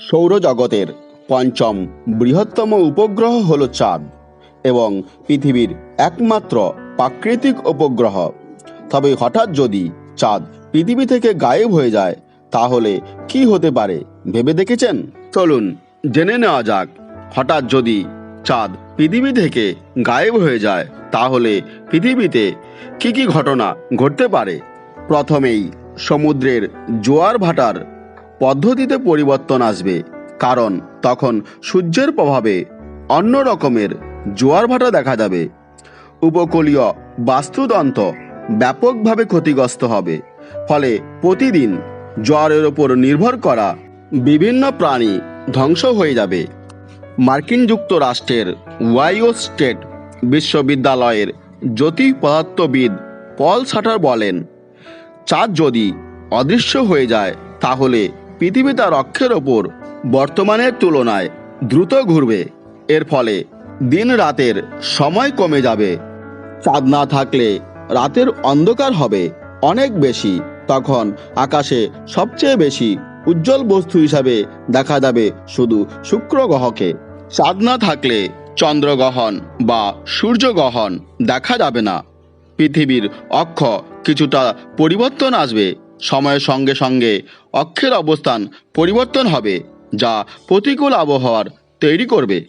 সৌরজগতের পঞ্চম বৃহত্তম উপগ্রহ হল চাঁদ এবং পৃথিবীর একমাত্র প্রাকৃতিক উপগ্রহ। তবে হঠাৎ যদি চাঁদ পৃথিবী থেকে গায়েব হয়ে যায়, তাহলে কি হতে পারে ভেবে দেখেছেন? চলুন জেনে নেওয়া যাক। হঠাৎ যদি চাঁদ পৃথিবী থেকে গায়েব হয়ে যায়, তাহলে পৃথিবীতে কি কি ঘটনা ঘটতে পারে? প্রথমেই সমুদ্রের জোয়ার ভাটার পদ্ধতিতে পরিবর্তন আসবে। কারণ তখন সূর্যের প্রভাবে অন্য রকমের জোয়ার ভাটা দেখা যাবে। উপকূলীয় বাস্তুতন্ত্র ব্যাপকভাবে ক্ষতিগ্রস্ত হবে। ফলে প্রতিদিন জোয়ারের ওপর নির্ভর করা বিভিন্ন প্রাণী ধ্বংস হয়ে যাবে। মার্কিন যুক্তরাষ্ট্রের ওয়াইও স্টেট বিশ্ববিদ্যালয়ের জ্যোতিষ পদার্থবিদ পল সাটার বলেন, চাঁদ যদি অদৃশ্য হয়ে যায়, তাহলে পৃথিবী তার অক্ষের ওপর, বর্তমানের তুলনায় দ্রুত ঘুরবে। এর ফলে দিন রাতের সময় কমে যাবে। চাঁদ না থাকলে রাতের অন্ধকার হবে অনেক বেশি। তখন আকাশে সবচেয়ে বেশি উজ্জ্বল বস্তু হিসাবে দেখা যাবে শুধু শুক্র গ্রহকে। চাঁদ না থাকলে চন্দ্রগ্রহণ বা সূর্যগ্রহণ দেখা যাবে না। পৃথিবীর অক্ষ কিছুটা পরিবর্তন আসবে। সময়ের সঙ্গে সঙ্গে অক্ষের অবস্থান পরিবর্তন হবে যা প্রতিকূল আবহাওয়ার তৈরি করবে।